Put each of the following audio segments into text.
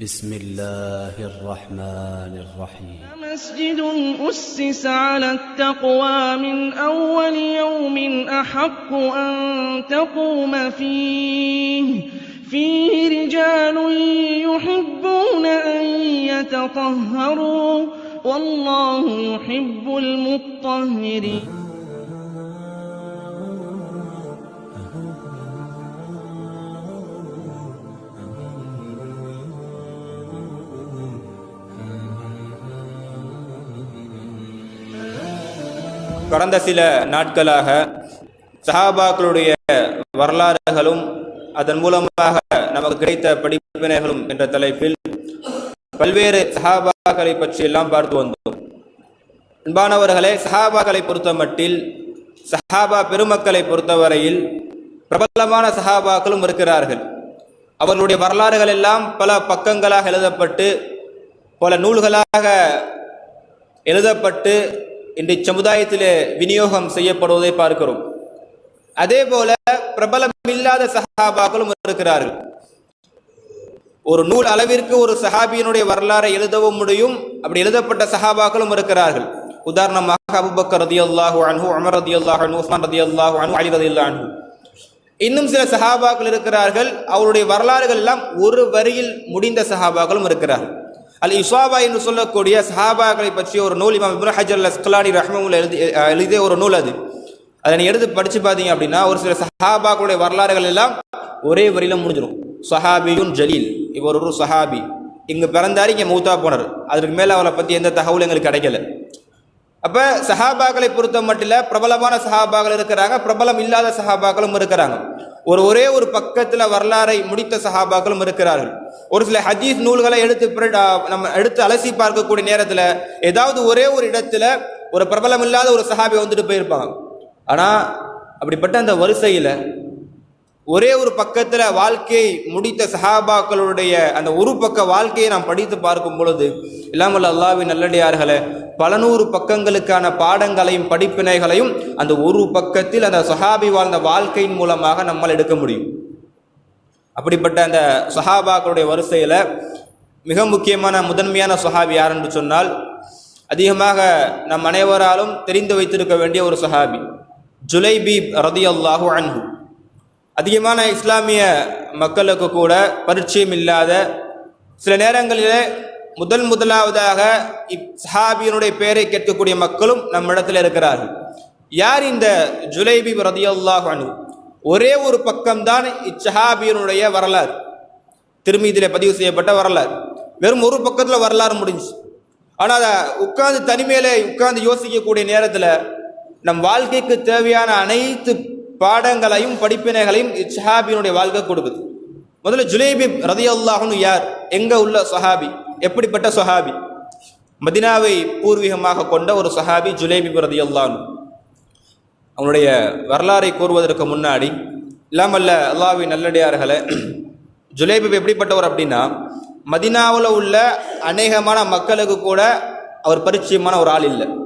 بسم الله الرحمن الرحيم. مسجد أسس على التقوى من أول يوم أحق أن تقوم فيه. فيه رجال يحبون أن يتطهروا والله يحب المطهرين. கடந்த சில நாட்களாக சஹாபாக்களுடைய வரலாறுகளும் அதன் மூலமாக நமக்கு கிடைத்த படிப்பினைகளும் என்ற தலைப்பில் பல்வேறு சஹாபாக்களை பற்றி எல்லாம் பார்த்து வந்தோம். அன்பானவர்களே சஹாபாக்களை பொறுத்த மட்டில் சஹாபா பெருமக்களை பொறுத்தவரையில் பிரபலமான சஹாபாக்களும் இருக்கிறார்கள். அவர்களுடைய வரலாறுகள் எல்லாம் பல பக்கங்களாக எழுதப்பட்டு பல நூல்களாக எழுதப்பட்டு இன்றைய சமுதாயத்திலே விநியோகம் செய்யப்படுவதை பார்க்கிறோம். அதே போல பிரபலமில்லாத சஹாபாக்களும் இருக்கிறார்கள். ஒரு நூல் அளவிற்கு ஒரு சஹாபியினுடைய வரலாறை எழுதவும் முடியும். அப்படி எழுதப்பட்ட சஹாபாக்களும் இருக்கிறார்கள். உதாரணமாக அபுபக்கர் ரதி அல்லாஹு அன்ஹு அமர் ரதி அல்லாஹ் அனு உஸ்மான் ரதி அல்லாஹு அனு அலி ரதி அன்ஹு. இன்னும் சில சஹாபாக்கள் இருக்கிறார்கள். அவருடைய வரலாறுகள் எல்லாம் ஒரு வரியில் முடிந்த சஹாபாக்களும் இருக்கிறார்கள். அல் இஸ்வாபா என்று சொல்லக்கூடிய சஹாபாக்களை பற்றிய ஒரு நூல் இமாம் இப்னு ஹஜர் அல் அஸ்கலானி ரஹ்மூல் எழுதி எழுதிய ஒரு நூல் அது. அதை நீ எடுத்து படித்து பார்த்தீங்க அப்படின்னா ஒரு சில சஹாபாக்களுடைய வரலாறுகள் எல்லாம் ஒரே வரியில் முடிஞ்சிடும் சஹாபியுன் ஜலீல். இவர் ஒரு சஹாபி. இங்கே பிறந்தாரு இங்கே மூத்தா போனார். அதற்கு மேலே அவரை பற்றி எந்த தகவலும் எங்களுக்கு கிடைக்கல. அப்போ சஹாபாக்களை பொறுத்த மட்டும் இல்லை பிரபலமான சஹாபாக்கள் இருக்கிறாங்க பிரபலம் இல்லாத சஹாபாக்களும் இருக்கிறாங்க. ஒரு ஒரே ஒரு பக்கத்தில் வரலாறை முடித்த சஹாபாக்களும் இருக்கிறார்கள். ஒரு சில ஹஜீஸ் நூல்களை எடுத்து நம்ம எடுத்து அலசி பார்க்கக்கூடிய நேரத்தில் ஏதாவது ஒரே ஒரு இடத்துல ஒரு பிரபலம் இல்லாத ஒரு சஹாபி வந்துட்டு போயிருப்பாங்க. ஆனால் அப்படிப்பட்ட அந்த வரிசையில் ஒரே ஒரு பக்கத்தில் வாழ்க்கையை முடித்த சஹாபாக்களுடைய அந்த ஒரு பக்க வாழ்க்கையை நாம் படித்து பார்க்கும் பொழுது இல்லாமல் அல்லாவின் நல்லடியார்களை பல நூறு பக்கங்களுக்கான பாடங்களையும் படிப்பினைகளையும் அந்த ஒரு பக்கத்தில் அந்த சஹாபி வாழ்ந்த வாழ்க்கையின் மூலமாக நம்மால் எடுக்க முடியும். அப்படிப்பட்ட அந்த சஹாபாக்களுடைய வரிசையில் மிக முக்கியமான முதன்மையான சஹாபி யார் என்று சொன்னால் அதிகமாக நம் அனைவராலும் தெரிந்து வைத்திருக்க வேண்டிய ஒரு சஹாபி ஜுலைபீப் ரதியல்லாஹு அன்பு அதிகமான இஸ்லாமிய மக்களுக்கு கூட பரிச்சயம் இல்லாத சில நேரங்களிலே முதல் முதலாவதாக இப் சஹாபியனுடைய பெயரை கேட்கக்கூடிய மக்களும் நம்மிடத்தில் இருக்கிறார்கள். யார் இந்த ஜுலைபி ரதியல்லாஹு அனு ஒரே ஒரு பக்கம்தான் இச்சஹாபியனுடைய வரலாறு. திருமீதியில் பதிவு செய்யப்பட்ட வரலாறு. வெறும் ஒரு பக்கத்தில் வரலாறு முடிஞ்சு. ஆனால் அதை உட்கார்ந்து தனிமையில் உட்கார்ந்து யோசிக்கக்கூடிய நேரத்தில் நம் வாழ்க்கைக்கு தேவையான அனைத்து பாடங்களையும் படிப்பினைகளையும் இச்சஹாபியினுடைய வாழ்க்கை கொடுக்குது. முதல்ல ஜுலேபி ரதி யார்? எங்கே உள்ள சஹாபி? எப்படிப்பட்ட சஹாபி? மதினாவை பூர்வீகமாக கொண்ட ஒரு சஹாபி ஜுலேபி ரதி அவனுடைய வரலாறை கூறுவதற்கு முன்னாடி இல்லாமல்ல அல்லாஹ்வின் நல்லடியார்களே ஜுலேபிப் எப்படிப்பட்டவர் அப்படின்னா மதினாவில் உள்ள அநேகமான மக்களுக்கு கூட அவர் பரிச்சயமான ஒரு ஆள் இல்லை.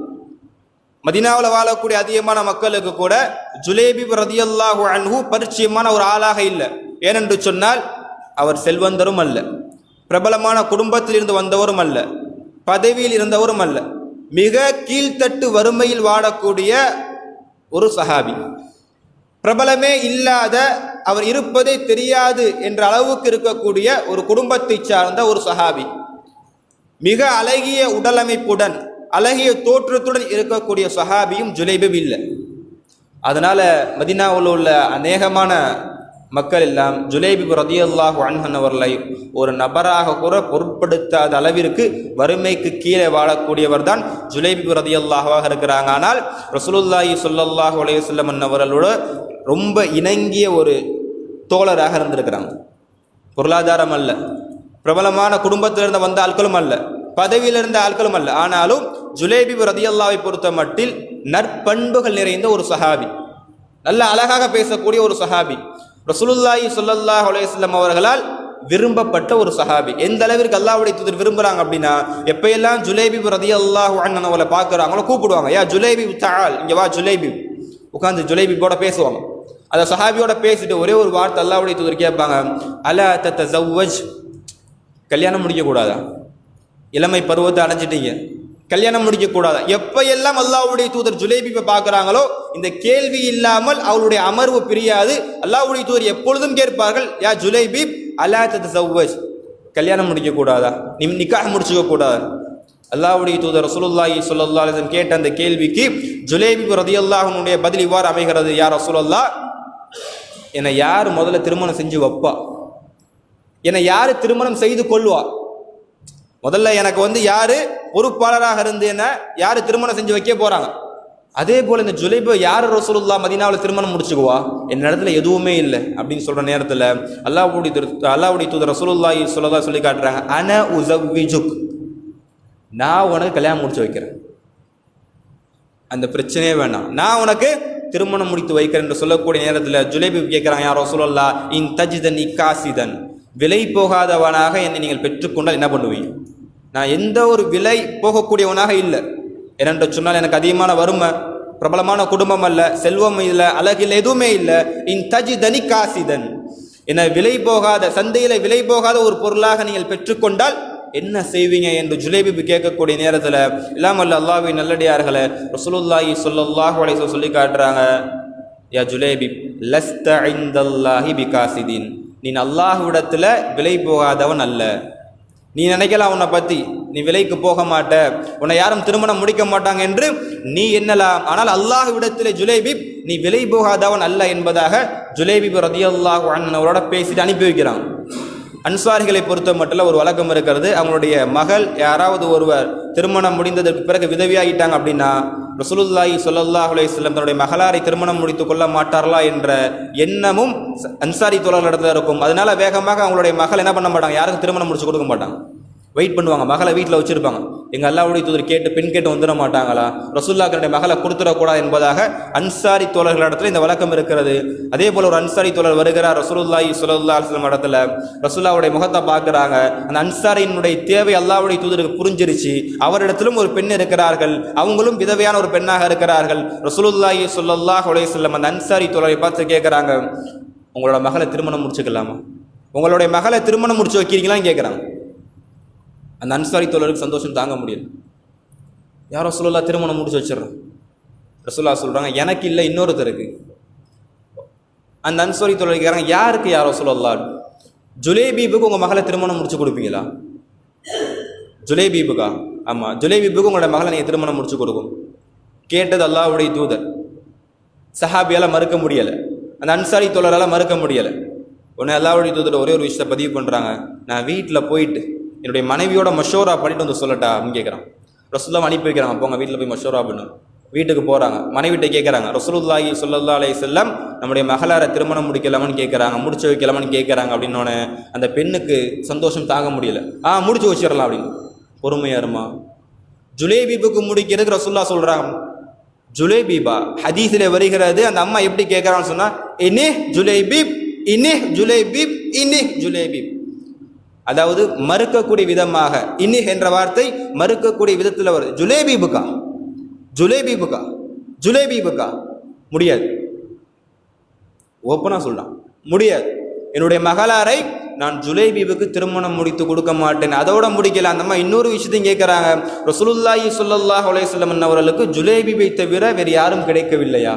மதினாவில் வாழக்கூடிய அதிகமான மக்களுக்கு கூட ஜுலேபி ரதியல்லாஹு அன்ஹு பரிச்சயமான ஒரு ஆளாக இல்லை. ஏனென்று சொன்னால் அவர் செல்வந்தரும் அல்ல. பிரபலமான குடும்பத்தில் இருந்து வந்தவரும் அல்ல. பதவியில் இருந்தவரும் அல்ல. மிக கீழ்த்தட்டு வறுமையில் வாழக்கூடிய ஒரு சஹாபி. பிரபலமே இல்லாத அவர் இருப்பதே தெரியாது என்ற அளவுக்கு இருக்கக்கூடிய ஒரு குடும்பத்தை சார்ந்த ஒரு சஹாபி. மிக அழகிய உடலமைப்புடன் அழகிய தோற்றத்துடன் இருக்கக்கூடிய சஹாபியும் ஜுலைபும் இல்லை. அதனால மதினாவில் உள்ள அநேகமான மக்கள் எல்லாம் ஜுலேபி ரதியல்லாஹு அன்ஹன் அவர்களை ஒரு நபராக கூட பொருட்படுத்தாத அளவிற்கு வறுமைக்கு கீழே வாழக்கூடியவர் தான் ஜுலேபி ரதியல்லாஹாக இருக்கிறாங்க. ஆனால் ரசூலுல்லாஹி ஸல்லல்லாஹு அலைஹி அவர்களோட ரொம்ப இணங்கிய ஒரு தோழராக இருந்திருக்கிறாங்க. பொருளாதாரம் அல்ல. பிரபலமான குடும்பத்திலிருந்து வந்த ஆட்களும் அல்ல. பதவியில் இருந்த ஆட்களும் அல்ல. ஆனாலும் ஜுலேபி ரதியல்லாவை பொறுத்த மட்டில் நற்பண்புகள் நிறைந்த ஒரு சஹாபி. நல்ல அழகாக பேசக்கூடிய ஒரு சஹாபி. ரசூலுல்லாஹி சொல்லல்லாஹ் அலையம் அவர்களால் விரும்பப்பட்ட ஒரு சஹாபி. எந்த அளவிற்கு அல்லாவுடைய தூதர் விரும்புறாங்க அப்படின்னா எப்பயெல்லாம் ஜுலேபி ரதி அல்லாஹ் அவளை பார்க்குறாங்களோ கூப்பிடுவாங்க. யா ஜுலேபி தாள் இங்கே வா ஜுலேபி. உட்காந்து ஜுலேபியோட பேசுவாங்க. அந்த சஹாபியோட பேசிட்டு ஒரே ஒரு வார்த்தை அல்லாவுடைய தூதர் கேட்பாங்க. அலா தத்தஸவ்வஜ் கல்யாணம் முடிக்கக்கூடாதா? இளமை பருவத்தை அடைஞ்சிட்டீங்க. கல்யாணம் முடிக்கக்கூடாதா? எப்பையெல்லாம் எல்லாம் தூதர் ஜுலேபிப்பை பார்க்குறாங்களோ இந்த கேள்வி இல்லாமல் அவளுடைய அமர்வு பிரியாது. அல்லாவுடைய தூதர் எப்பொழுதும் கேட்பார்கள் யா ஜுலேபிப் அலா தத் கல்யாணம் முடிக்கக்கூடாதா? நீ நிக்காக முடிச்சுக்க கூடாது அல்லாவுடைய தூதர் ரசூலுல்லாஹி ஸல்லல்லாஹு அலைஹி கேட்ட அந்த கேள்விக்கு ஜுலேபிப் ரதியல்லாஹுனுடைய பதில் இவ்வாறு அமைகிறது யார் ரசூலுல்லாஹ் என்னை யார் முதல்ல திருமணம் செஞ்சு வைப்பா? என்னை யார் திருமணம் செய்து கொள்வா? முதல்ல எனக்கு வந்து யாரு பொறுப்பாளராக இருந்து என்ன யாரு திருமணம் செஞ்சு வைக்க போறாங்க? அதே போல இந்த ஜுலைப யார் ரசூலுல்லா மதினாவில் திருமணம் முடிச்சுக்குவா? என் இடத்துல எதுவுமே இல்லை அப்படின்னு சொல்ற நேரத்தில் அல்லாவுடைய அல்லாவுடைய அல்லாஹ்வுடைய தூதர் ரசூலுல்லாஹி சொல்லதா சொல்லி காட்டுறாங்க அன உசவிஜுக் நான் உனக்கு கல்யாணம் முடிச்சு வைக்கிறேன். அந்த பிரச்சனையே வேண்டாம் நான் உனக்கு திருமணம் முடித்து வைக்கிறேன் என்று சொல்லக்கூடிய நேரத்தில் ஜுலைபி கேட்குறாங்க யாரோ சொல்லலா இன் தஜிதன் காசிதன் விலை போகாதவனாக என்னை நீங்கள் பெற்றுக்கொண்டால் என்ன பண்ணுவீங்க? நான் எந்த ஒரு விலை போகக்கூடியவனாக இல்லை. என்னென்று சொன்னால் எனக்கு அதிகமான வறுமை பிரபலமான குடும்பம் அல்ல செல்வம் இல்லை அழகு இல்லை எதுவுமே இல்லை. இன் தஜிதனி காசிதன். என விலை போகாத சந்தையில் விலை போகாத ஒரு பொருளாக நீங்கள் பெற்றுக்கொண்டால் என்ன செய்வீங்க என்று ஜுலேபி கேட்கக்கூடிய நேரத்தில் இல்லாமல் அல்லாவி நல்லடியார்களை ரசூலுல்லாஹி சொல்லுல்லாஹ் வலை சொல்லி காட்டுறாங்க யா ஜுலேபி லஸ்த இந்தல்லாஹி பிகாசிதீன் நீ அல்லாஹ்விடத்துல விலை போகாதவன் அல்ல. நீ நினைக்கலாம் உன்னை பத்தி நீ விலைக்கு போக மாட்ட உன்னை யாரும் திருமணம் முடிக்க மாட்டாங்க என்று நீ எண்ணலாம். ஆனால் அல்லாஹ்விடத்திலே ஜுலேபிப் நீ விலை போகாதவன் அல்ல என்பதாக ஜுலேபிப் ரதியல்லாஹு அண்ணனவரோட பேசிட்டு அனுப்பி வைக்கிறான். அன்சாரிகளை பொறுத்த மட்டும் ஒரு வழக்கம் இருக்கிறது. அவங்களுடைய மகள் யாராவது ஒருவர் திருமணம் முடிந்ததற்கு பிறகு விதவியாகிட்டாங்க அப்படின்னா ரசூலுல்லாஹி ஸல்லல்லாஹு அலைஹி தன்னுடைய மகளாரை திருமணம் முடித்து கொள்ள மாட்டார்களா என்ற எண்ணமும் அன்சாரி அன்சாரி தோழர்களிடத்துல இருக்கும். அதனால வேகமாக அவங்களுடைய மகள் என்ன பண்ண மாட்டாங்க? யாருக்கும் திருமணம் முடிச்சு கொடுக்க மாட்டாங்க. வெயிட் பண்ணுவாங்க. மகளை வீட்டில் வச்சுருப்பாங்க. எங்கள் அல்லாவுடைய தூதர் கேட்டு பெண் கேட்டு வந்துட மாட்டாங்களா? ரசுல்லாக்களுடைய மகளை கொடுத்துடக்கூடாது என்பதாக அன்சாரி தோழர்களிடத்துல இந்த வழக்கம் இருக்கிறது. அதே போல ஒரு அன்சாரி தோழர் வருகிறார் ரசூலுல்லாஹி ஸல்லல்லாஹு அலுவலம் இடத்துல. ரசுல்லாவுடைய முகத்தை பார்க்குறாங்க. அந்த அன்சாரியினுடைய தேவை அல்லாவுடைய தூதருக்கு புரிஞ்சிருச்சு. அவரிடத்திலும் ஒரு பெண் இருக்கிறார்கள். அவங்களும் விதவையான ஒரு பெண்ணாக இருக்கிறார்கள். ரசூலுல்லாய் சுல்லாஹ் உலக செல்லம் அந்த அன்சாரி தோழரை பார்த்து கேட்குறாங்க. உங்களோட மகளை திருமணம் முடிச்சுக்கலாமா? உங்களுடைய மகளை திருமணம் முடிச்சு வைக்கிறீங்களான்னு கேட்குறாங்க. அந்த அன்சாரி தோழருக்கு சந்தோஷம் தாங்க முடியல. யாரோ சொல்லலா திருமணம் முடிச்சு வச்சிடுறோம் ரசுல்லா சொல்கிறாங்க எனக்கு இல்லை இன்னொருத்தருக்கு. அந்த அன்சாரி தோழருக்கு கேட்குறாங்க யாருக்கு யாரோ சொல்லலாம் ஜுலேபீபுக்கு உங்கள் மகளை திருமணம் முடிச்சு கொடுப்பீங்களா? ஜுலேபீபுக்கா? ஆமாம் ஜுலேபீபுக்கு உங்களோட மகளை நீங்கள் திருமணம் முடிச்சு கொடுக்கும் கேட்டது அல்லாவுடைய தூதர். சஹாபியால் மறுக்க முடியலை. அந்த அன்சாரி தோழரால் மறுக்க முடியலை. உடனே அல்லாவுடைய தூதர் ஒரே ஒரு விஷயத்தை பதிவு பண்ணுறாங்க நான் வீட்டில் போயிட்டு என்னுடைய மனைவியோட மஷோரா பண்ணிட்டு வந்து சொல்லட்டா? அப்படின்னு கேட்குறான் ரசூல்லா அனுப்பி வைக்கிறாங்க. போங்க வீட்டில் போய் மஷோரா பண்ணு. வீட்டுக்கு போகிறாங்க மனைவிட்ட கேட்குறாங்க ரசூலுல்லாஹி ஸல்லல்லாஹு அலைஹி செல்லம் நம்முடைய மகளாரை திருமணம் முடிக்கலாமான்னு கேட்குறாங்க முடிச்சு வைக்கலாமான்னு கேட்குறாங்க அப்படின்னோடனே அந்த பெண்ணுக்கு சந்தோஷம் தாங்க முடியல. ஆ முடிச்சு வச்சிடலாம் அப்படின்னு. பொறுமையாக இருமா? ஜுலேபீபுக்கு முடிக்கிறதுக்கு ரசூல்லா சொல்கிறாங்க ஜுலேபீபா? ஹதீஸில் வருகிறது. அந்த அம்மா எப்படி கேட்குறான்னு சொன்னால் இனி ஜுலேபீப் இனி ஜுலேபீப் இனி ஜுலேபீப். அதாவது மறுக்கக்கூடிய விதமாக இன்னி என்ற வார்த்தை மறுக்கக்கூடிய விதத்தில் வருது. ஜுலேபீபுக்கா ஜுலேபீபுக்கா ஜுலேபீபுக்கா முடியாது. ஓப்பனாக சொல்லலாம் முடியாது. என்னுடைய மகளாரை நான் ஜுலேபீபுக்கு திருமணம் முடித்து கொடுக்க மாட்டேன். அதோட முடிக்கல. அந்தம்மா இன்னொரு விஷயத்தையும் கேட்குறாங்க ரசூலுல்லாஹி ஸல்லல்லாஹு அலைஹி அவர்களுக்கு ஜுலேபீபை தவிர வேறு யாரும் கிடைக்கவில்லையா?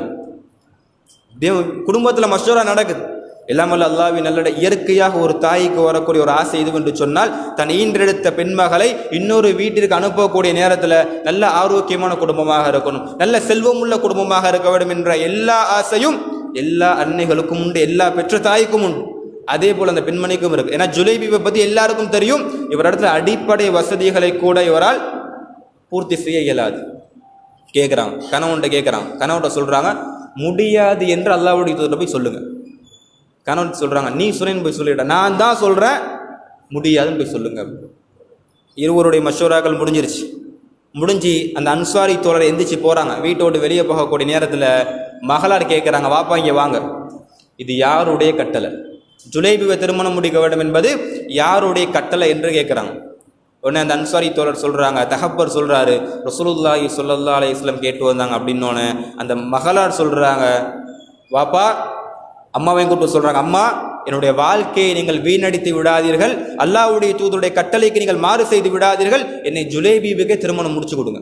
குடும்பத்தில் மஷூரா நடக்குது. இல்லாமல் அல்லாவின் நல்ல இயற்கையாக ஒரு தாய்க்கு வரக்கூடிய ஒரு ஆசை இது என்று சொன்னால் தன் ஈன்றெடுத்த பெண்மகளை இன்னொரு வீட்டிற்கு அனுப்பக்கூடிய நேரத்தில் நல்ல ஆரோக்கியமான குடும்பமாக இருக்கணும் நல்ல செல்வம் உள்ள குடும்பமாக இருக்க வேண்டும் என்ற எல்லா ஆசையும் எல்லா அன்னைகளுக்கும் உண்டு எல்லா பெற்ற தாய்க்கும் உண்டு. அதே போல் அந்த பெண்மணிக்கும் இருக்கு. ஏன்னா ஜுலைபியை பற்றி எல்லாருக்கும் தெரியும் இவரிடத்துல அடிப்படை வசதிகளை கூட இவரால் பூர்த்தி செய்ய இயலாது. கேட்குறாங்க கணவன்கிட்ட கேட்குறாங்க கணவன்கிட்ட சொல்கிறாங்க முடியாது என்று அல்லாவுடைய போய் சொல்லுங்கள் கணவன் சொல்கிறாங்க நீ சொன்னேன்னு போய் சொல்லிட. நான் தான் சொல்கிறேன் முடியாதுன்னு போய் சொல்லுங்க. இருவருடைய மஷோராக்கள் முடிஞ்சிருச்சு. முடிஞ்சு அந்த அன்சாரி தோழரை எந்திரிச்சு போகிறாங்க வீட்டோடு வெளியே போகக்கூடிய நேரத்தில் மகளார் கேட்குறாங்க வாப்பா இங்கே வாங்க. இது யாருடைய கட்டளை? ஜுலைபிவை திருமணம் முடிக்க வேண்டும் என்பது யாருடைய கட்டளை என்று கேட்குறாங்க உடனே அந்த அன்சாரி தோழர் சொல்கிறாங்க தகப்பர் சொல்கிறாரு ரசூலுல்லாஹி சொல்லல்லா அலைஹி கேட்டு வந்தாங்க. அப்படின்னோடனே அந்த மகளார் சொல்கிறாங்க வாப்பா அம்மாவையும் கூப்பிட்டு சொல்கிறாங்க அம்மா என்னுடைய வாழ்க்கையை நீங்கள் வீணடித்து விடாதீர்கள். அல்லாவுடைய தூதருடைய கட்டளைக்கு நீங்கள் மாறு செய்து விடாதீர்கள். என்னை ஜுலேபீபுக்கே திருமணம் முடிச்சு கொடுங்க.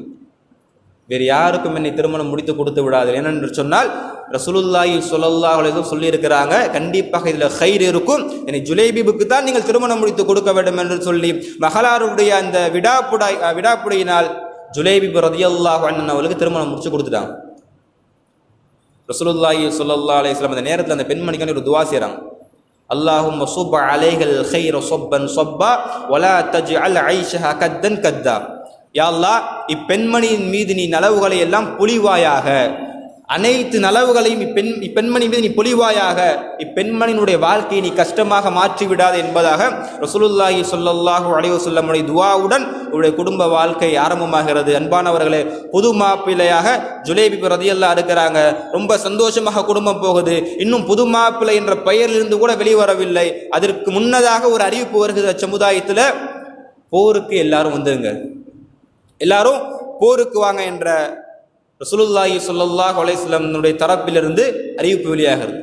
வேறு யாருக்கும் என்னை திருமணம் முடித்து கொடுத்து விடாது ஏனென்று சொன்னால் ரசூலுல்லாஹி ஸல்லல்லாஹு சொல்லியிருக்கிறாங்க கண்டிப்பாக இதில் ஹைர் இருக்கும். என்னை ஜுலேபிபுக்கு தான் நீங்கள் திருமணம் முடித்து கொடுக்க வேண்டும் என்று சொல்லி மகளாருடைய அந்த விடாப்புடாய் விடாப்புடையினால் ஜுலேபிபு ரதியல்லாஹு அண்ணன் அவளுக்கு திருமணம் முடிச்சு கொடுத்துட்டாங்க. ரசூலுல்லாஹி சொல்லல்லா அலையம் அந்த நேரத்தில் அந்த பெண்மணிக்கு ஒரு துவா செய்கிறாங்க அல்லாஹும் சுப் அலைகள் ஹைர சொப்பன் சொப்பா ஒலா தஜ் அல் ஐஷா கத்தன் கத்தா. யா அல்லாஹ் இப்பெண்மணியின் மீது நீ நலவுகளை எல்லாம் பொழிவாயாக அனைத்து நலவுகளையும் இப்பெண் இப்பெண்மணி மீது நீ பொலிவாயாக இப்பெண்மணியினுடைய வாழ்க்கையை நீ கஷ்டமாக மாற்றி விடாது என்பதாக ரசூலுல்லாஹி சொல்லல்லாஹு அலைஹி சொல்லமுடைய துவாவுடன் உடைய குடும்ப வாழ்க்கை ஆரம்பமாகிறது. அன்பானவர்களே புது மாப்பிள்ளையாக ஜுலேபி ரதியல்லா இருக்கிறாங்க. ரொம்ப சந்தோஷமாக குடும்பம் போகுது. இன்னும் புது மாப்பிள்ளை என்ற பெயரிலிருந்து கூட வெளிவரவில்லை அதற்கு முன்னதாக ஒரு அறிவிப்பு வருகிற சமுதாயத்தில் போருக்கு எல்லாரும் வந்துருங்க. எல்லாரும் போருக்கு வாங்க என்ற ரசூலுல்லாஹி ஸல்லல்லாஹு அலைஹி தரப்பிலிருந்து அறிவிப்பு வெளியாகிறது.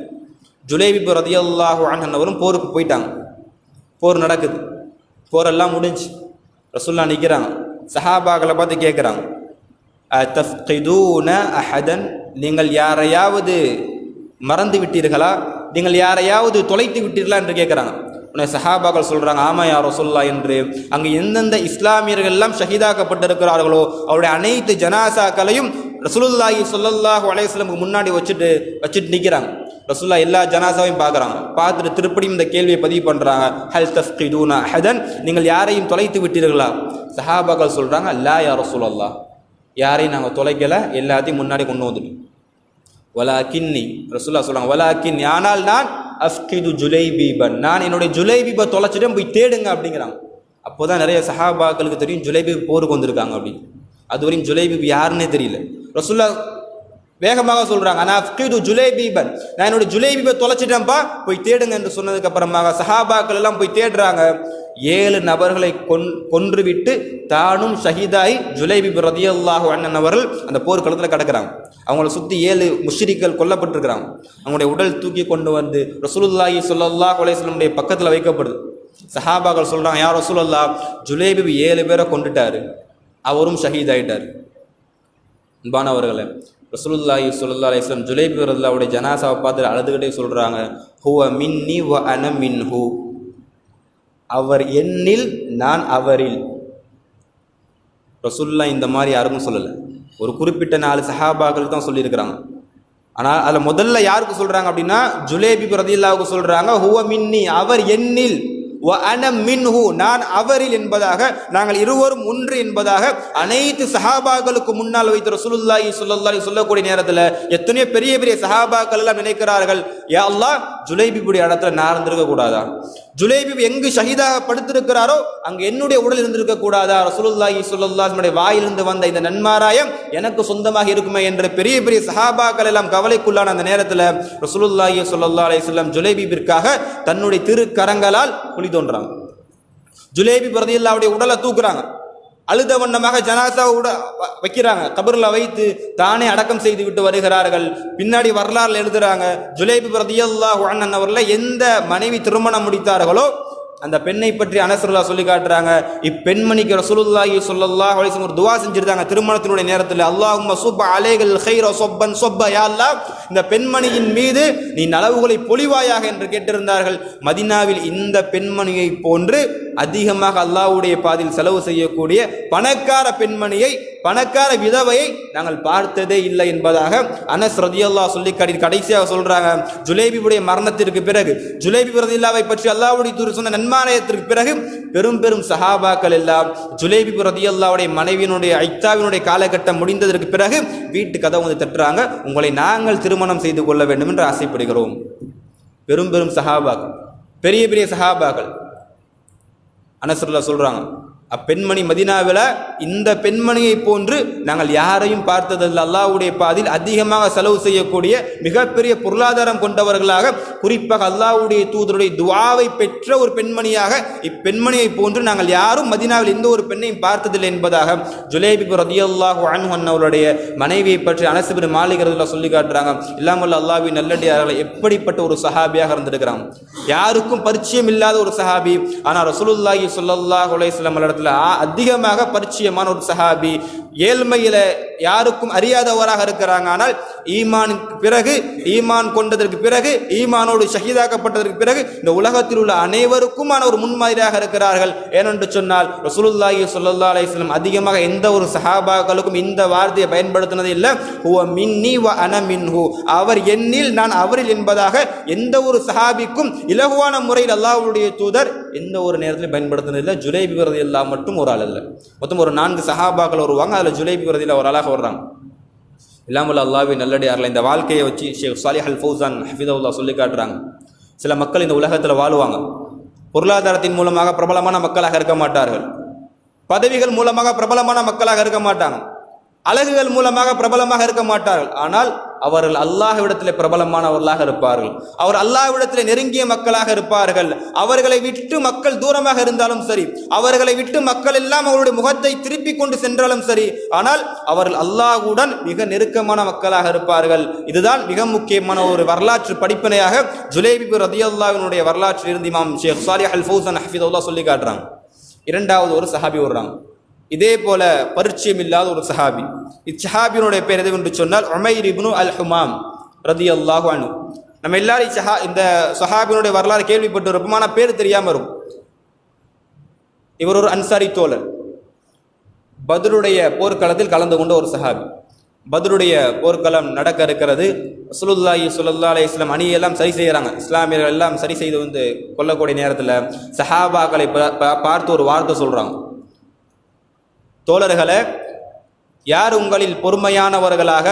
ஜுலேபி ரதியல்லாஹு அன்ஹவரும் போருக்கு போயிட்டாங்க. போர் நடக்குது. போரெல்லாம் முடிஞ்சு. ரசூல்லா நிற்கிறாங்க சஹாபாக்களை பார்த்து கேட்குறாங்க தஃப்கிதூன அஹதன் நீங்கள் யாரையாவது மறந்து விட்டீர்களா? நீங்கள் யாரையாவது தொலைத்து விட்டீர்களா என்று கேட்குறாங்க உன்னை சஹாபாக்கள் சொல்கிறாங்க ஆமா யார் ரசூல்லா என்று. அங்கு எந்தெந்த இஸ்லாமியர்கள் எல்லாம் ஷஹீதாக்கப்பட்டிருக்கிறார்களோ அவருடைய அனைத்து ஜனாசாக்களையும் ரசூலுல்லாஹி சொல்லல்லாஹு அலைஹி முன்னாடி வச்சுட்டு வச்சுட்டு நிற்கிறாங்க ரசூல்லா எல்லா ஜனாசாவையும் பார்க்குறாங்க. பார்த்துட்டு திருப்படியும் இந்த கேள்வியை பதிவு பண்ணுறாங்க ஹல் தஃப்கிதூன ஹதன் நீங்கள் யாரையும் தொலைத்து விட்டீர்களா? சஹாபாக்கள் சொல்கிறாங்க லா யா ரசூலல்லா யாரையும் நாங்கள் தொலைக்கலை எல்லாத்தையும் முன்னாடி கொண்டு வந்துட்டோம். வலாக்கின்னி ரசூல்லா வலா கின் ஆனால் நான் அஃப்கிது ஜுலைபீபன். நான் என்னுடைய ஜுலைபீபை தொலைச்சிட்டேன் போய் தேடுங்க அப்படிங்கிறாங்க. அப்போ தான் நிறைய சஹாபாக்களுக்கு தெரியும் ஜுலைபீப் போருக்கு வந்திருக்காங்க அப்படின்னு. அதுவரையும் ஜுலைபீப் யாருன்னே தெரியல. ரசுல்லா வேகமாக சொல்றாங்க நான் அஃப்கிது ஜுலேபீபன். நான் என்னோட ஜுலேபீபை தொலைச்சிட்டேன்ப்பா போய் தேடுங்க என்று சொன்னதுக்கு அப்புறமாக சஹாபாக்கள் எல்லாம் போய் தேடுறாங்க. ஏழு நபர்களை கொன் கொன்றுவிட்டு தானும் ஷஹீதாய் ஜுலைபி ரதியல்லாஹு அண்ணன் அவர்கள் அந்த போர்க்களத்தில் கிடக்கிறாங்க. அவங்கள சுற்றி ஏழு முஷ்ரிக்கள் கொல்லப்பட்டிருக்கிறாங்க. அவங்களுடைய உடல் தூக்கி கொண்டு வந்து ரசூலுல்லாஹி சொல்லல்லா அலைஹி பக்கத்தில் வைக்கப்படுது. சஹாபாக்கள் சொல்கிறாங்க யார் ரசூலல்லா ஜுலைபி ஏழு பேரை கொண்டுட்டாரு. அவரும் ஷஹீத் ஆயிட்டார் அன்பானவர்களே ரசூலுல்லாஹி சுல்லா அலைஹி வஸல்லம் ஜுலைபி ரதியல்லாஹுடைய ஜனாசாவை பார்த்து அழுதுகிட்டே சொல்கிறாங்க ஹுவ மின்னி வ அன மின் ஹூ அவர் என்னில் நான் அவரில். ரசுல்லா இந்த மாதிரி யாருக்கும் சொல்லலை. ஒரு குறிப்பிட்ட நாலு சஹாபாக்கள் தான் சொல்லியிருக்கிறாங்க. ஆனால் அதில் முதல்ல யாருக்கு சொல்கிறாங்க அப்படின்னா ஜுலேபி பிரதில்லாவுக்கு சொல்கிறாங்க ஹுவ மின்னி அவர் என்னில். மின்ஹு நான் அவரில் என்பதாக நாங்கள் இருவரும் ஒன்று என்பதாக அனைத்து சஹாபாக்களுக்கு முன்னால் வைத்த ரசூலுல்லாஹி சொல்லல்லாஹி சொல்லக்கூடிய நேரத்தில் எத்தனையோ பெரிய பெரிய சஹாபாக்கள் எல்லாம் நினைக்கிறார்கள் யா அல்லாஹ் ஜுலைபிபுடைய இடத்துல நான் இருந்திருக்க கூடாதா? ஜுலைபி எங்கு ஷஹீதாக படுத்திருக்கிறாரோ அங்கு என்னுடைய உடல் இருந்திருக்க கூடாதா? ரசூலுல்லாஹி ஸல்லல்லாஹு வாயிலிருந்து வந்த இந்த நன்மாராயம் எனக்கு சொந்தமாக இருக்குமே என்ற பெரிய பெரிய சஹாபாக்கள் எல்லாம் கவலைக்குள்ளான அந்த நேரத்தில் ரசூலுல்லாஹி ஸல்லல்லாஹு அலைஹி வஸல்லம் ஜுலைபிபிற்காக தன்னுடைய திருக்கரங்களால் குழி தோன்றாங்க. ஜுலேபி பிரதியில்லாவுடைய உடலை தூக்குறாங்க. அழுத வண்ணமாக ஜனாசாவை கூட வ- வைக்கிறாங்க. கபரில் வைத்து தானே அடக்கம் செய்து விட்டு வருகிறார்கள். பின்னாடி வரலாறுல எழுதுறாங்க ஜுலேபி பிரதியல்லாஹு அண்ணன் அவர்ல எந்த மனைவி திருமணம் முடித்தார்களோ அந்த பெண்ணை பற்றி அனசருல்லா சொல்லி காட்டுறாங்க. இப்பெண்மணிக்கு ரசூலுல்லாஹி சொல்லல்லா அலைஹி ஒரு துவா செஞ்சிருந்தாங்க திருமணத்தினுடைய நேரத்தில் அல்லாஹும் சுப்ப அலைகள் ஹைரோ சொப்பன் சொப்ப யா இந்த பெண்மணியின் மீது நீ நலவுகளை பொழிவாயாக என்று கேட்டிருந்தார்கள். மதினாவில் இந்த பெண்மணியை போன்று அதிகமாக அல்லாஹ்வுடைய பாதையில் செலவு செய்யக்கூடிய பணக்கார பெண்மணியை பணக்கார விதவையை நாங்கள் பார்த்ததே இல்லை என்பதாக அனஸ் ரதியல்லா சொல்லி கடி கடைசியாக சொல்கிறாங்க ஜுலேபியுடைய மரணத்திற்கு பிறகு ஜுலேபி ரதியல்லாவை பற்றி அல்லாவுடைய தூர் சொன்ன நன்மாலயத்திற்கு பிறகு பெரும் பெரும் சஹாபாக்கள் எல்லாம் ஜுலேபி ரதியல்லாவுடைய மனைவியினுடைய ஐத்தாவினுடைய காலகட்டம் முடிந்ததற்கு பிறகு வீட்டு கதவு வந்து தட்டுறாங்க. உங்களை நாங்கள் திருமணம் செய்து கொள்ள வேண்டும் என்று ஆசைப்படுகிறோம். பெரும் பெரும் சஹாபாக்கள் பெரிய பெரிய சஹாபாக்கள் அனசருல்லா சொல்கிறாங்க அப்பெண்மணி மதினாவில் இந்த பெண்மணியை போன்று நாங்கள் யாரையும் பார்த்ததில்லை. அல்லாவுடைய பாதில் அதிகமாக செலவு செய்யக்கூடிய மிகப்பெரிய பொருளாதாரம் கொண்டவர்களாக குறிப்பாக அல்லாஹ்வுடைய தூதருடைய துவாவை பெற்ற ஒரு பெண்மணியாக இப்பெண்மணியை போன்று நாங்கள் யாரும் மதினாவில் எந்த ஒரு பெண்ணையும் பார்த்ததில்லை என்பதாக ஜுலேபி ரதியல்லாஹு அன்ஹு அவருடைய மனைவியை பற்றி அனசுபின் மாளிகிறதுல சொல்லி காட்டுறாங்க. இல்லாமல் அல்லாவி நல்லடியார்களை எப்படிப்பட்ட ஒரு சஹாபியாக இருந்திருக்கிறாங்க யாருக்கும் பரிச்சயம் இல்லாத ஒரு சஹாபி. ஆனால் ரசூலுல்லாஹி சொல்லல்லாஹ் அலைஹி அதிகமாக பரிச்சயமான ஒரு சஹாபி ஏழ்மையில யாருக்கும் அறியாதவராக இருக்கிறாங்க. ஆனால் ஈமானுக்கு பிறகு ஈமான் கொண்டதற்கு பிறகு ஈமானோடு ஷஹீதாக்கப்பட்டதற்கு பிறகு இந்த உலகத்தில் உள்ள அனைவருக்குமான ஒரு முன்மாதிரியாக இருக்கிறார்கள். ஏனென்று சொன்னால் ரசூலுல்லாஹி சொல்லா அலைஹி அதிகமாக எந்த ஒரு சஹாபாக்களுக்கும் இந்த வார்த்தையை பயன்படுத்தினது இல்லை. ஹுவ மின்னி வ அன மின்ஹு. அவர் என்னில் நான் அவரில் என்பதாக எந்த ஒரு சஹாபிக்கும் இலகுவான முறையில் அல்லாஹ்வுடைய தூதர் எந்த ஒரு நேரத்திலும் பயன்படுத்தினதில்லை ஜுலை விவரது எல்லாம் மட்டும் ஒரு ஆள் இல்லை மொத்தம் ஒரு நான்கு சஹாபாக்கள் வருவாங்க. அதில் ஜுலைபி விரதியில் ஒரு அழகாக வர்றாங்க இல்லாமல் அல்லாஹ்வின் நல்லடியாரில் இந்த வாழ்க்கையை வச்சு ஷேக் சாலிஹ் அல் ஃபௌசான் ஹஃபிதவுல்லா சொல்லி காட்டுறாங்க. சில மக்கள் இந்த உலகத்தில் வாழ்வாங்க. பொருளாதாரத்தின் மூலமாக பிரபலமான மக்களாக இருக்க மாட்டார்கள். பதவிகள் மூலமாக பிரபலமான மக்களாக இருக்க மாட்டாங்க. அழகுகள் மூலமாக பிரபலமாக இருக்க மாட்டார்கள். ஆனால் அவர்கள் அல்லாஹ்விடத்தில் பிரபலமானவர்களாக இருப்பார்கள். அவர் அல்லாஹ்விடத்தில் நெருங்கிய மக்களாக இருப்பார்கள். அவர்களை விட்டு மக்கள் தூரமாக இருந்தாலும் சரி அவர்களை விட்டு மக்கள் எல்லாம் அவருடைய முகத்தை திருப்பி கொண்டு சென்றாலும் சரி ஆனால் அவர்கள் அல்லாஹ்வுடன் மிக நெருக்கமான மக்களாக இருப்பார்கள். இதுதான் மிக முக்கியமான ஒரு வரலாற்று படிப்பினையாக ஜுலேபி ரதியல்லாவினுடைய வரலாற்றில் இருந்து இமாம் ஷேக் சாலி அல் ஃபௌசன் ஹஃபிதுல்லா சொல்லி காட்டுறாங்க. இரண்டாவது ஒரு சஹாபி விடுறாங்க இதே போல பரிச்சயம் இல்லாத ஒரு சஹாபி. இச்சஹாபியினுடைய பேர் எது என்று சொன்னால் உமைர் இப்னு அல் ஹுமாம் ரதி அல்லாஹு அனு நம்ம எல்லாரும் இச்சஹா இந்த சஹாபியினுடைய வரலாறு கேள்விப்பட்டு இருப்போம் ஆனால் பேர் தெரியாமல் இருக்கும் இவர் ஒரு அன்சாரி தோழர். பத்ருடைய போர்க்களத்தில் கலந்து கொண்ட ஒரு சஹாபி. பத்ருடைய போர்க்களம் நடக்க இருக்கிறது. சுலுல்லாஹி சுல்லா அலி இஸ்லாம் அணியெல்லாம் சரி செய்கிறாங்க இஸ்லாமியர்கள் எல்லாம் சரி செய்து வந்து கொல்லக்கூடிய நேரத்தில் சஹாபாக்களை பார்த்து ஒரு வார்த்தை சொல்கிறாங்க தோழர்களே யார் உங்களில் பொறுமையானவர்களாக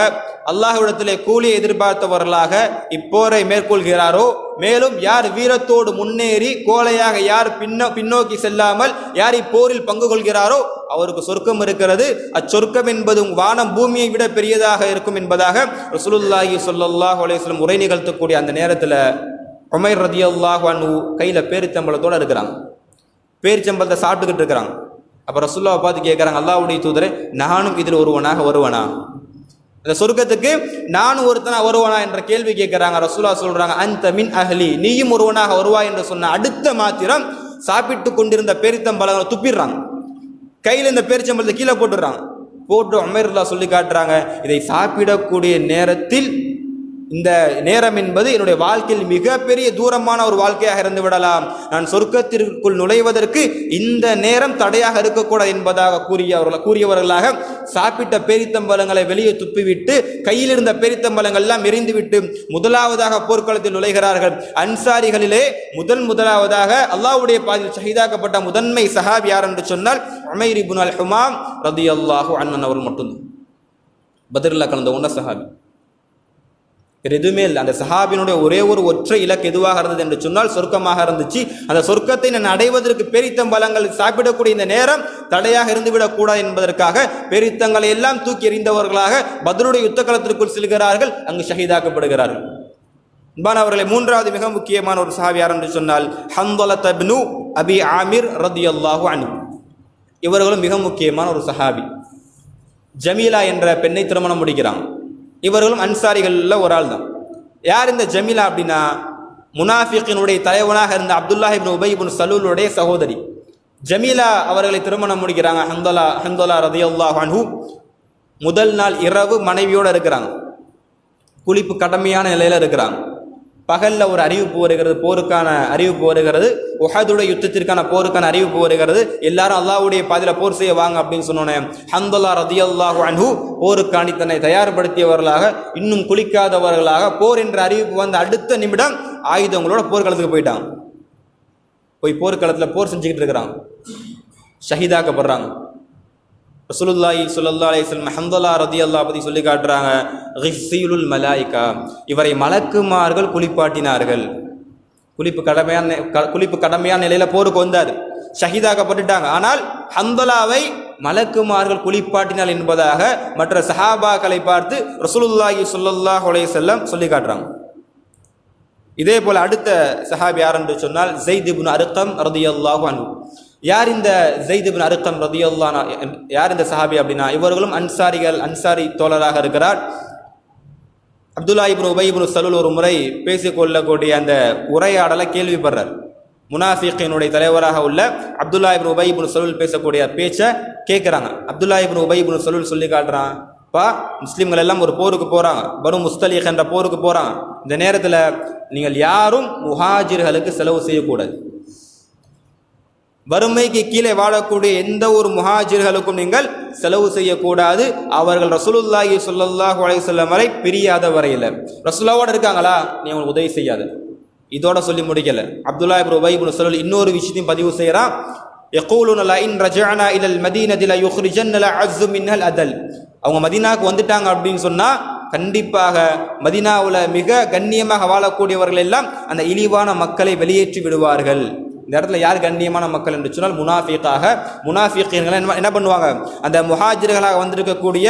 அல்லாஹ்விடத்திலே கூலியை எதிர்பார்த்தவர்களாக இப்போரை மேற்கொள்கிறாரோ மேலும் யார் வீரத்தோடு முன்னேறி கோலையாக யார் பின்ன பின்னோக்கி செல்லாமல் யார் இப்போரில் பங்கு கொள்கிறாரோ அவருக்கு சொர்க்கம் இருக்கிறது. அச்சொர்க்கம் என்பது வானம் பூமியை விட பெரியதாக இருக்கும் என்பதாக ரசூலுல்லாஹி சொல்லல்லாஹ் அலையம் உரை நிகழ்த்தக்கூடிய அந்த நேரத்தில் உமைர் ரதியல்லாஹு அன்ஹு கையில் பேரிச்சம்பளத்தோடு இருக்கிறாங்க. பேரிச்சம்பளத்தை சாப்பிட்டுக்கிட்டு இருக்கிறாங்க. அப்போ ரசுல்லாவை பார்த்து கேட்குறாங்க அல்லாவுடைய தூதரே நானும் இதில் ஒருவனாக வருவனா? அந்த சொர்க்கத்துக்கு நானும் ஒருத்தனா வருவானா என்ற கேள்வி கேட்குறாங்க ரசுல்லா சொல்கிறாங்க அந்த மின் அஹ்லி நீயும் ஒருவனாக வருவாய் என்று சொன்ன அடுத்த மாத்திரம் சாப்பிட்டு கொண்டிருந்த பேரித்தம்பழங்களை துப்பிடுறாங்க. கையில் இந்த பேரிச்சம்பழத்தை கீழே போட்டுடுறாங்க. போட்டு அமீர்லா சொல்லி காட்டுறாங்க இதை சாப்பிடக்கூடிய நேரத்தில் இந்த நேரம் என்பது என்னுடைய வாழ்க்கையில் மிகப்பெரிய தூரமான ஒரு வாழ்க்கையாக இருந்து விடலாம். நான் சொர்க்கத்திற்குள் நுழைவதற்கு இந்த நேரம் தடையாக இருக்கக்கூடாது என்பதாக கூறியவர்கள் கூறியவர்களாக சாப்பிட்ட பேரித்தம்பலங்களை வெளியே துப்பிவிட்டு கையில் இருந்த பேரித்தம்பழங்கள் எல்லாம் எரிந்துவிட்டு முதலாவதாக போர்க்களத்தில் நுழைகிறார்கள். அன்சாரிகளிலே முதன் முதலாவதாக அல்லாவுடைய பாதையில் ஷஹீதாக்கப்பட்ட முதன்மை சஹாப் யார் என்று சொன்னால் உமைர் புனல் அல் ஹுமாம் ரதியல்லாஹு அண்ணன் அவர்கள் மட்டும்தான். பத்ரில்லா கலந்த உன்ன சஹாபி. வேறு எதுவுமே இல்லை. அந்த சஹாபினுடைய ஒரே ஒரு ஒற்றை இலக்கு எதுவாக இருந்தது என்று சொன்னால் சொர்க்கமாக இருந்துச்சு. அந்த சொர்க்கத்தை நான் அடைவதற்கு பெரித்தம்பலங்கள் சாப்பிடக்கூடிய இந்த நேரம் தடையாக இருந்துவிடக்கூடாது என்பதற்காக பெரித்தங்களை எல்லாம் தூக்கி எறிந்தவர்களாக பத்ருடைய யுத்த களத்திற்குள் செல்கிறார்கள். அங்கு ஷஹீதாக்கப்படுகிறார்கள். அவர்களை மூன்றாவது மிக முக்கியமான ஒரு சஹாபியார் என்று சொன்னால் ஹந்தோலத் இப்னு அபி ஆமிர் ரதியல்லாஹு அனு இவர்களும் மிக முக்கியமான ஒரு சஹாபி. ஜமீலா என்ற பெண்ணை திருமணம் முடிக்கிறான். இவர்களும் அன்சாரிகளில் ஒரு ஆள் தான் யார் இந்த ஜமீலா அப்படின்னா? முனாஃபிக்கினுடைய தலைவனாக இருந்த அப்துல்லாஹி இப்னு உபை இபின் சலூலுடைய சகோதரி. ஜமீலா அவர்களை திருமணம் முடிக்கிறாங்க. ஹந்தோலா ஹந்தோலா ரதியல்லாஹு ஹன்ஹூ முதல் நாள் இரவு மனைவியோடு இருக்கிறாங்க. குளிப்பு கடமையான நிலையில் இருக்கிறாங்க. பகல்ல ஒரு அறிவிப்பு வருகிறது போருக்கான அறிவிப்பு வருகிறது உஹதுடைய யுத்தத்திற்கான போருக்கான அறிவிப்பு வருகிறது. எல்லாரும் அல்லாவுடைய பாதையில போர் செய்ய வாங்க அப்படின்னு சொன்னோன்னே ஹந்தல்லா ரதியல்லாஹு அன்ஹு தன்னை தயார்படுத்தியவர்களாக இன்னும் குளிக்காதவர்களாக போர் என்ற அறிவிப்பு வந்த அடுத்த நிமிடம் ஆயுதங்களோட போர்க்களத்துக்கு போயிட்டாங்க. போய் போர்க்களத்தில் போர் செஞ்சுக்கிட்டு இருக்கிறாங்க. ஷஹீதாக்கப்படுறாங்க. ரசூலுல்லாஹி சுல்லா அலிஸ்லம் ஹந்தலா ரதி அல்லா பற்றி சொல்லி காட்டுறாங்க கிஸ்ஸீலுல் மலாய்கா. இவரை மலக்குமார்கள் குளிப்பாட்டினார்கள். குளிப்பு கடமையான க- குளிப்பு கடமையான நிலையில் போருக்கு வந்தார். ஷஹீதாக்கப்பட்டுட்டாங்க. ஆனால் ஹந்தலாவை மலக்குமார்கள் குளிப்பாட்டினால் என்பதாக மற்ற சஹாபாக்களை பார்த்து ரசூலுல்லாஹி ஸல்லல்லாஹு அலைஹி சொல்லி காட்டுறாங்க. இதே போல் அடுத்த சஹாபி யார் என்று சொன்னால் ஜெயித் இப்னு ரதி அல்லாஹு அனு யார் இந்த ஜெயித் இப்னு அருக்கம் யார் இந்த சஹாபி அப்படின்னா இவர்களும் அன்சாரிகள் அன்சாரி தோழராக இருக்கிறார். அப்துல்லா இப்னு உபை இப்னு சலூல் ஒரு முறை பேசிக்கொள்ளக்கூடிய அந்த உரையாடலை கேள்விப்படுறார். முனாஃபிக்கினுடைய தலைவராக உள்ள அப்துல்லா இப்னு உபை இப்னு சலூல் பேசக்கூடிய பேச்சை கேட்குறாங்க. அப்துல்லா இப்னு உபை இப்னு சலூல் சொல்லி காட்டுறான் பா முஸ்லீம்கள் எல்லாம் ஒரு போருக்கு போகிறாங்க வரும் முஸ்தலீக் என்ற போருக்கு போகிறாங்க இந்த நேரத்தில் நீங்கள் யாரும் முஹாஜிர்களுக்கு செலவு செய்யக்கூடாது. வறுமைக்கு கீழே வாழக்கூடிய எந்த ஒரு முஹாஜிர்களுக்கும் நீங்கள் செலவு செய்யக்கூடாது. அவர்கள் ரசூலுல்லாஹி சொல்லல்லாஹு அலைஹி சொல்லம் வரை பிரியாத வரையில். ரசூலாவோட இருக்காங்களா? நீ அவங்களுக்கு உதவி செய்யாது. இதோட சொல்லி முடிக்கல. அப்துல்லா இப்ரு உபை இப்னு சொல்லல் இன்னொரு விஷயத்தையும் பதிவு செய்கிறான் யகூலுன லைன் ரஜானா இலல் மதீனதில யுஹ்ரிஜன்ன அஸ்ஸு மின்னல் அதல். அவங்க மதீனாவுக்கு வந்துட்டாங்க அப்படின்னு சொன்னால் கண்டிப்பாக மதீனாவில் மிக கண்ணியமாக வாழக்கூடியவர்கள் எல்லாம் அந்த இழிவான மக்களை வெளியேற்றி விடுவார்கள். இந்த இடத்துல யார் கண்ணியமான மக்கள் என்று சொன்னால் முனாஃபிக்காக முனாஃபிக்கீன்கள் என்ன பண்ணுவாங்க? அந்த முஹாஜிர்களாக வந்திருக்கக்கூடிய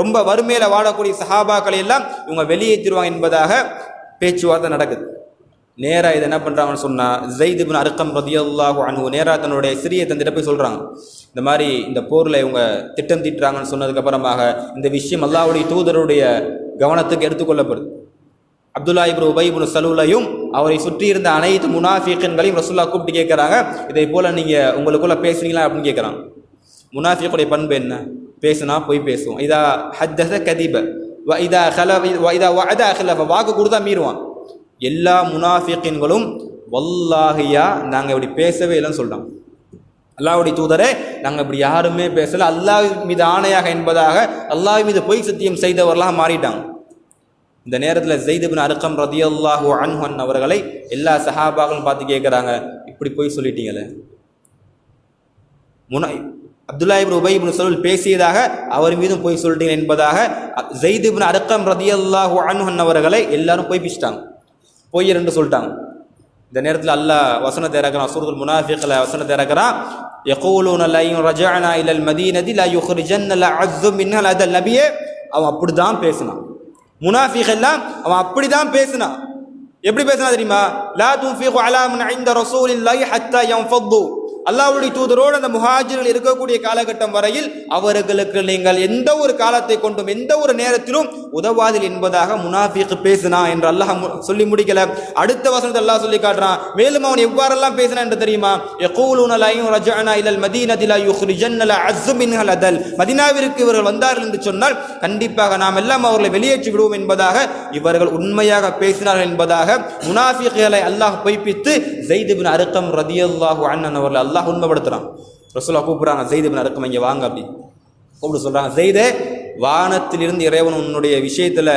ரொம்ப வறுமையில் வாழக்கூடிய சஹாபாக்களை எல்லாம் இவங்க வெளியேற்றிடுவாங்க என்பதாக பேச்சுவார்த்தை நடக்குது. நேராக இதை என்ன பண்ணுறாங்கன்னு சொன்னால் ஜெயித் இப்னு அர்க்கம் ரதியல்லாஹு அன்ஹு நேராக தன்னுடைய சிறிய தந்திட்ட போய் சொல்கிறாங்க இந்த மாதிரி இந்த போரில் இவங்க திட்டம் தீட்டுறாங்கன்னு சொன்னதுக்கப்புறமாக இந்த விஷயம் அல்லாவுடைய தூதருடைய கவனத்துக்கு எடுத்துக்கொள்ளப்படுது. அப்துல்லா இப்னு உபை இப்னு சலூலையும் அவரை சுற்றி இருந்த அனைத்து முனாஃபிகன்களையும் ரசுல்லா கூப்பிட்டு கேட்குறாங்க. இதை போல் நீங்கள் உங்களுக்குள்ள பேசுறீங்களா அப்படின்னு கேட்குறாங்க முனாஃபிக்குடைய பண்பு என்ன? பேசுனா போய் பேசுவோம். இதா ஹத்தச கதிப வ இதா ஹல வ இதா வஅத ஹலஃப வாக்கு கொடுத்தா மீறுவான். எல்லா முனாஃபிகின்களும் வல்லாகியா நாங்கள் இப்படி பேசவே இல்லைன்னு சொல்கிறோம் அல்லாஹ்வுடைய தூதரே நாங்கள் இப்படி யாருமே பேசலை. அல்லாஹ் மீது ஆணையாக என்பதாக அல்லாஹ் மீது பொய் சத்தியம் செய்தவர்களாக மாறிட்டாங்க. இந்த நேரத்தில் ஜெய்தபின் அருக்கம் ரதியல்லாஹு அன்ஹன் அவர்களை எல்லா சஹாபாக்களும் பார்த்து கேட்குறாங்க இப்படி போய் சொல்லிட்டீங்களே. முன அப்துல்லா இப்னு உபை பேசியதாக அவர் மீதும் போய் சொல்லிட்டீங்க என்பதாக ஜெய்தபின் அருக்கம் ரதியல்லாஹு அன்ஹன் அவர்களை எல்லாரும் போய் பிச்சிட்டாங்க. போய் ரெண்டு சொல்லிட்டாங்க. இந்த நேரத்தில் அல்லாஹ் வசனத்தை இறக்குறான். சூரத்துல் முனாஃபிக்ல வசனத்தை இறக்குறான். யகூலூன லைன் ரஜானா இல்லல் மதீனதி லா யுக்ரிஜன்ன அஸ்ஸு மின்னல் அதல் நபியே. அவன் அப்படி தான் பேசினான். முனாஃபிக் எல்லாம் அவன் அப்படி தான் பேசினான் எப்படி பேசினா தெரியுமா? லா துன்ஃபிகு அலா மன் ஐந்த ரசூலில்லாஹி ஹத்தா யன்ஃபது அல்லாவுடைய தூதரோடு அந்த முஹாஜிர்கள் இருக்கக்கூடிய காலகட்டம் வரையில் அவர்களுக்கு நீங்கள் எந்த ஒரு காலத்தை கொண்டும் எந்த ஒரு நேரத்திலும் உதவாதில் என்பதாக முனாஃபிக் பேசினா என்று அல்லாஹ் மு- சொல்லி முடிக்கல. அடுத்த வசனத்தை அல்லாஹ் சொல்லி காட்டுறான். மேலும் அவன் எவ்வாறெல்லாம் பேசினான் என்று தெரியுமா? யகூலுன லைன் ரஜஅனா இலல் மதீனதி லா யுக்ரிஜன்ன அஸ்மின் மின்ஹல் அதல் மதீனாவிற்கு இவர்கள் வந்தார்கள் என்று சொன்னால் கண்டிப்பாக நாம் எல்லாம் அவர்களை வெளியேற்றி விடுவோம் என்பதாக இவர்கள் உண்மையாக பேசினார்கள் என்பதாக முனாஃபிகளை அல்லாஹ் பொய்ப்பித்து ஜெய்திபின் அருக்கம் ரதியல்லாஹு அண்ணன் அவர்கள் அல்லாஹ் உண்மைப்படுத்துறான். ரசூலா கூப்பிட்றாங்க செய்து பின் இங்கே வாங்க அப்படி. கூப்பிட்டு சொல்கிறாங்க செய்தே வானத்திலிருந்து இறைவன் உன்னுடைய விஷயத்துல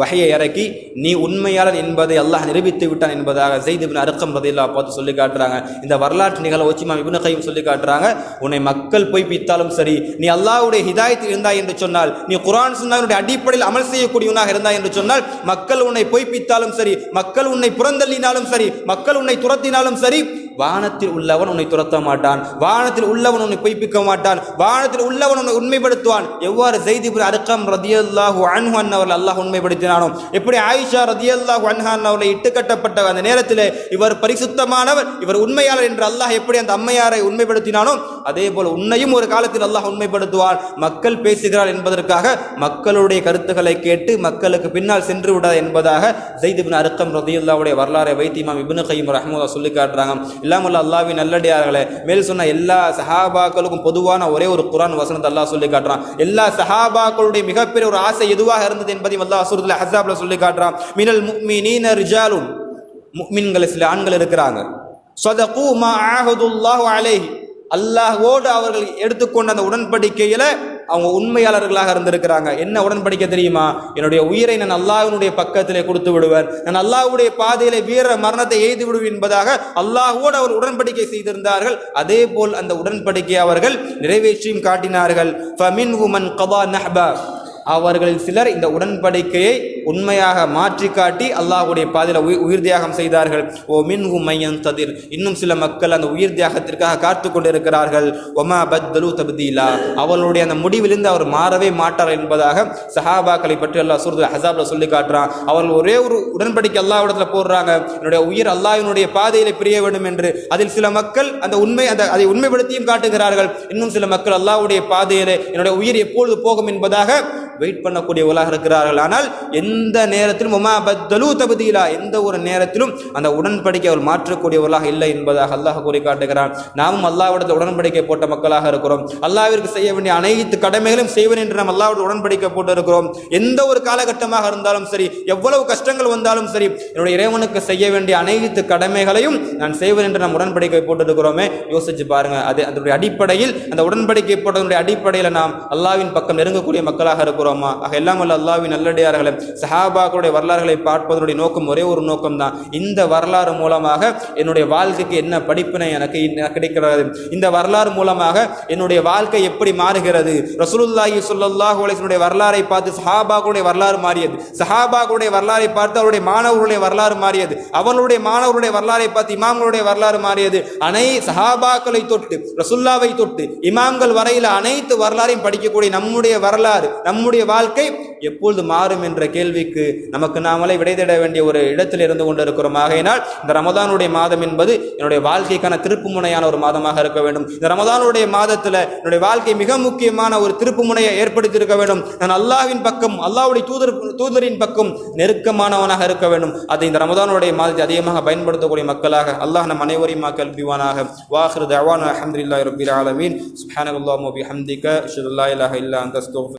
வகையை இறக்கி நீ உண்மையாளன் என்பதை அல்லாஹ் நிரூபித்து விட்டான் என்பதாக செய்து இபின் அர்க்கம் ரதியல்லா பார்த்து சொல்லி காட்டுறாங்க. இந்த வரலாற்று நிகழ்வு வச்சு இமாம் கையும் சொல்லி காட்டுறாங்க உன்னை மக்கள் போய் பித்தாலும் சரி நீ அல்லாஹ்வுடைய ஹிதாயத்தில் இருந்தாய் என்று சொன்னால் நீ குரான் சுன்னாவினுடைய அடிப்படையில் அமல் செய்யக்கூடியவனாக இருந்தாய் என்று சொன்னால் மக்கள் உன்னை பொய்ப்பித்தாலும் சரி மக்கள் உன்னை புறந்தள்ளினாலும் சரி மக்கள் உன்னை துரத்தினாலும் சரி வானத்தில் உள்ளவன் உன்னை துரத்த மாட்டான். வானத்தில் உள்ளவன் உன்னை பொய்ப்பிக்க மாட்டான். வானத்தில் உள்ளவன் உன்னை உண்மைப்படுத்துவான். எவ்வாறு ஜெய்திபுர் அர்க்கம் ரதியல்லாஹு அன்ஹன் அவர்கள் அல்லாஹ் உண்மைப்படுத்தினானோ? எப்படி ஆயிஷா ரதியல்லாஹு அன்ஹான் அவர்களை இட்டு கட்டப்பட்ட அந்த நேரத்தில் இவர் பரிசுத்தமானவர் இவர் உண்மையாளர் என்று அல்லாஹ் எப்படி அந்த அம்மையாரை உண்மைப்படுத்தினானோ? அதே போல் உன்னையும் ஒரு காலத்தில் அல்லாஹ் உண்மைப்படுத்துவான். மக்கள் பேசுகிறார் என்பதற்காக மக்களுடைய கருத்துக்களை கேட்டு மக்களுக்கு பின்னால் சென்று விடாது என்பதாக ஜெய்திபின் அர்க்கம் ரதியுல்லாவுடைய வரலாறை வைத்து இமாம் இப்னு கைம் ரஹ்மதா சொல்லி காட்டுறாங்க. இல்லாமல் அல்லாஹ்வின் நல்லடியார்களே. மேல் சொன்ன எல்லா சஹாபாக்களுக்கும் பொதுவான ஒரே ஒரு குரான் வசனத்தை அல்லாஹ் சொல்லி காட்டுறான். எல்லா சஹாபாக்களுடைய மிகப்பெரிய ஒரு ஆசை எதுவாக இருந்தது என்பதையும் அல்லாஹ் சூரத்துல ஹசாப்ல சொல்லி காட்டுறான். மினல் முக்மினீன ரிஜாலுன். முஃமின்கள் சில ஆண்கள் இருக்கிறாங்க. சதகு மா ஆஹதுல்லாஹு அலேஹி. அல்லாஹோடு அவர்கள் எடுத்துக்கொண்ட அந்த உடன்படிக்கையில அவங்க உண்மையாளர்களாக இருந்திருக்கிறாங்க. என்ன உடன்படிக்கை தெரியுமா? என்னுடைய உயிரை நான் அல்லாஹனுடைய பக்கத்திலே கொடுத்து விடுவேன். நான் அல்லாஹுடைய பாதையிலே வீர மரணத்தை எய்து விடுவேன் என்பதாக அல்லாஹோடு அவர் உடன்படிக்கை செய்திருந்தார்கள். அதே போல் அந்த உடன்படிக்கையை அவர்கள் நிறைவேற்றியும் காட்டினார்கள். ஃபமின் உமன் கபா நஹ்பா. அவர்களில் சிலர் இந்த உடன்படிக்கையை உண்மையாக மாற்றி காட்டி அல்லாஹ்வுடைய பாதையில் உயிர் உயிர் தியாகம் செய்தார்கள். ஓ மின் மையன் ததிர். இன்னும் சில மக்கள் அந்த உயிர் தியாகத்திற்காக காத்து கொண்டிருக்கிறார்கள். ஒமா பத்தலு தப்தீலா. அவளுடைய அந்த முடிவிலிருந்து அவர் மாறவே மாட்டார் என்பதாக சஹாபாக்களை பற்றி அல்லாஹ் சூரத் ஹசாப்ல சொல்லி காட்டுறான். அவர்கள் ஒரே ஒரு உடன்படிக்கை அல்லாஹ்விடத்துல போடுறாங்க. என்னுடைய உயிர் அல்லாஹினுடைய பாதையில் பிரிய வேண்டும் என்று அதில் சில மக்கள் அந்த உண்மை அந்த அதை உண்மைப்படுத்தியும் காட்டுகிறார்கள். இன்னும் சில மக்கள் அல்லாஹ்வுடைய பாதையிலே என்னுடைய உயிர் எப்பொழுது போகும் என்பதாக வெயிட் பண்ணக்கூடியவர்களாக இருக்கிறார்கள். ஆனால் எந்த நேரத்திலும் உமா பத்தலு தகுதியிலா எந்த ஒரு நேரத்திலும் அந்த உடன்படிக்கை அவர் மாற்றக்கூடியவர்களாக இல்லை என்பதாக அல்லாஹ் கூறி காட்டுகிறான். நாமும் அல்லாவிடத்தில் உடன்படிக்கை போட்ட மக்களாக இருக்கிறோம். அல்லாவிற்கு செய்ய வேண்டிய அனைத்து கடமைகளும் செய்வேன் என்று நாம் அல்லாவோட உடன்படிக்கை போட்டு இருக்கிறோம் எந்த ஒரு காலகட்டமாக இருந்தாலும் சரி எவ்வளவு கஷ்டங்கள் வந்தாலும் சரி என்னுடைய இறைவனுக்கு செய்ய வேண்டிய அனைத்து கடமைகளையும் நான் செய்வேன் என்று நாம் உடன்படிக்கை போட்டிருக்கிறோமே. யோசிச்சு பாருங்க அது அதனுடைய அடிப்படையில் அந்த உடன்படிக்கை போட்டதனுடைய அடிப்படையில் நாம் அல்லாவின் பக்கம் நெருங்கக்கூடிய மக்களாக இருக்கிறோம். ஆக எல்லாம் வல்ல அல்லாவின் நல்லடியார்களை சஹாபாக்களுடைய வரலாறுகளை பார்ப்பதனுடைய நோக்கம் ஒரே ஒரு நோக்கம் தான் இந்த வரலாறு மூலமாக என்னுடைய வாழ்க்கைக்கு என்ன படிப்பினை எனக்கு கிடைக்கிறது? இந்த வரலாறு மூலமாக என்னுடைய வாழ்க்கை எப்படி மாறுகிறது? ரசூலுல்லாஹி ஸல்லல்லாஹு அலைஹி வரலாறை பார்த்து சஹாபாக்களுடைய வரலாறு மாறியது. சஹாபாக்களுடைய வரலாறை பார்த்து அவருடைய மாணவர்களுடைய வரலாறு மாறியது. அவர்களுடைய மாணவர்களுடைய வரலாறை பார்த்து இமாம்களுடைய வரலாறு மாறியது. அனை சஹாபாக்களை தொட்டு ரசுல்லாவை தொட்டு இமாம்கள் வரையில் அனைத்து வரலாறையும் படிக்கக்கூடிய நம்முடைய வரலாறு நம்முடைய நம்முடைய வாழ்க்கை எப்பொழுது மாறும் என்ற கேள்விக்கு நமக்கு நாமளே விடை தேட வேண்டிய ஒரு இடத்தில் இருந்து கொண்டிருக்கிறோம். ஆகையினால் இந்த ரமதானுடைய மாதம் என்பது என்னுடைய வாழ்க்கைக்கான திருப்புமுனையான ஒரு மாதமாக இருக்க வேண்டும். இந்த ரமதானுடைய மாதத்தில் என்னுடைய வாழ்க்கை மிக முக்கியமான ஒரு திருப்புமுனையை ஏற்படுத்தி இருக்க வேண்டும். நான் அல்லாவின் பக்கம் அல்லாவுடைய தூதர் தூதரின் பக்கம் நெருக்கமானவனாக இருக்க வேண்டும். அதை இந்த ரமதானுடைய மாதத்தை அதிகமாக பயன்படுத்தக்கூடிய மக்களாக அல்லாஹ் நம் அனைவரையும் கல்விவானாக வாஹிரு தவான் அஹமதுல்லாஹி ரபில் ஆலமீன். சுப்ஹானல்லாஹு வபிஹம்திக. அஷ்ஹது ஷுல்லா இலாஹா இல்லா அந்த